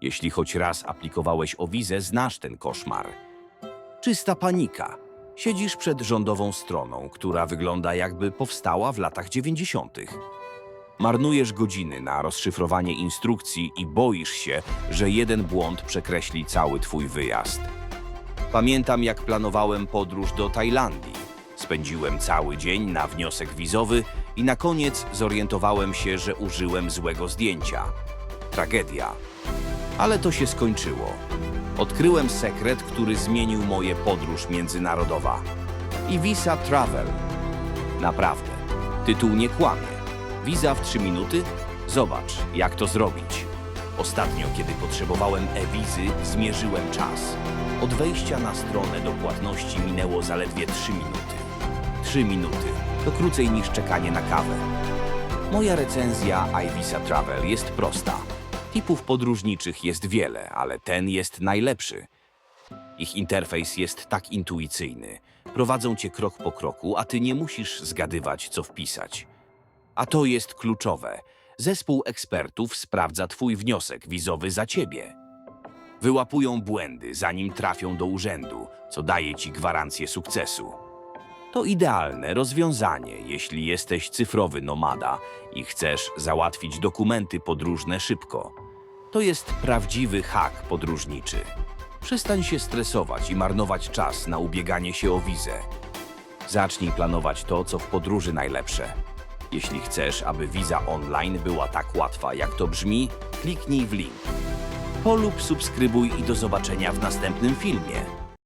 Jeśli choć raz aplikowałeś o wizę, znasz ten koszmar. Czysta panika. Siedzisz przed rządową stroną, która wygląda jakby powstała w latach 90. Marnujesz godziny na rozszyfrowanie instrukcji i boisz się, że jeden błąd przekreśli cały twój wyjazd. Pamiętam, jak planowałem podróż do Tajlandii. Spędziłem cały dzień na wniosek wizowy i na koniec zorientowałem się, że użyłem złego zdjęcia. Tragedia. Ale to się skończyło. Odkryłem sekret, który zmienił moje podróż międzynarodowa. I Visa Travel. Naprawdę. Tytuł nie kłamie. Wiza w 3 minuty? Zobacz, jak to zrobić. Ostatnio, kiedy potrzebowałem e-wizy, zmierzyłem czas. Od wejścia na stronę do płatności minęło zaledwie 3 minuty. 3 minuty to krócej niż czekanie na kawę. Moja recenzja iVisa Travel jest prosta. Tipów podróżniczych jest wiele, ale ten jest najlepszy. Ich interfejs jest tak intuicyjny. Prowadzą cię krok po kroku, a ty nie musisz zgadywać, co wpisać. A to jest kluczowe. Zespół ekspertów sprawdza twój wniosek wizowy za ciebie. Wyłapują błędy, zanim trafią do urzędu, co daje ci gwarancję sukcesu. To idealne rozwiązanie, jeśli jesteś cyfrowy nomada i chcesz załatwić dokumenty podróżne szybko. To jest prawdziwy hak podróżniczy. Przestań się stresować i marnować czas na ubieganie się o wizę. Zacznij planować to, co w podróży najlepsze. Jeśli chcesz, aby wiza online była tak łatwa, jak to brzmi, kliknij w link. Polub, subskrybuj i do zobaczenia w następnym filmie.